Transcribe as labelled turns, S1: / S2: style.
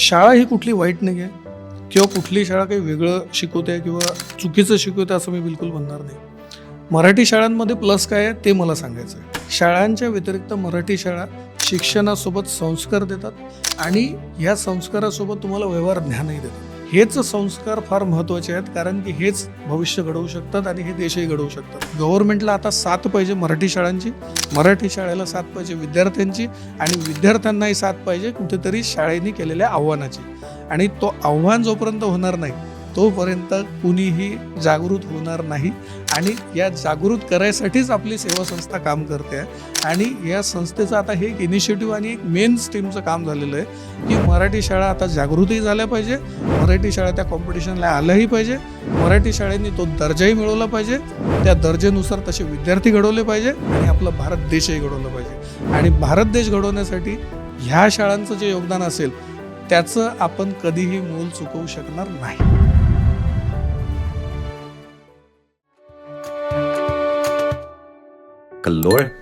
S1: शाळा ही कुठली वाईट नाही आहे किंवा कुठली शाळा काही वेगळं शिकवते किंवा चुकीचं शिकवते असं मी बिलकुल म्हणणार नाही. मराठी शाळांमध्ये प्लस काय आहे ते मला सांगायचं आहे. शाळांच्या व्यतिरिक्त मराठी शाळा शिक्षणासोबत संस्कार देतात आणि या संस्कारासोबत तुम्हाला व्यवहार ज्ञानही देतात. हेच संस्कार फार महत्त्वाचे आहेत कारण की हेच भविष्य घडवू शकतात आणि हे देशही घडवू शकतात. गव्हर्नमेंटला आता साथ पाहिजे मराठी शाळांची मराठी शाळेला साथ पाहिजे विद्यार्थ्यांची आणि विद्यार्थ्यांनाही साथ पाहिजे कुठेतरी शाळेने केलेल्या आव्हानाची. आणि तो आव्हान जोपर्यंत होणार नाही तोपर्यंत कुणीही जागृत होणार नाही. आणि या जागृत करायसाठीच आपली सेवा संस्था काम करते. आहे आणि या संस्थेचं आता हे एक इनिशिएटिव्ह आणि एक मेन स्ट्रीमचं काम झालेलं आहे की मराठी शाळा आता जागृतही झाल्या पाहिजे मराठी शाळा त्या कॉम्पिटिशनला आल्याही पाहिजे मराठी शाळेने तो दर्जाही मिळवला पाहिजे त्या दर्जेनुसार तसे विद्यार्थी घडवले पाहिजे आणि आपला भारत देशही घडवला पाहिजे. आणि भारत देश घडवण्यासाठी ह्या शाळांचं जे योगदान असेल त्याचं आपण कधीही मोल चुकवू शकणार नाही.
S2: Galore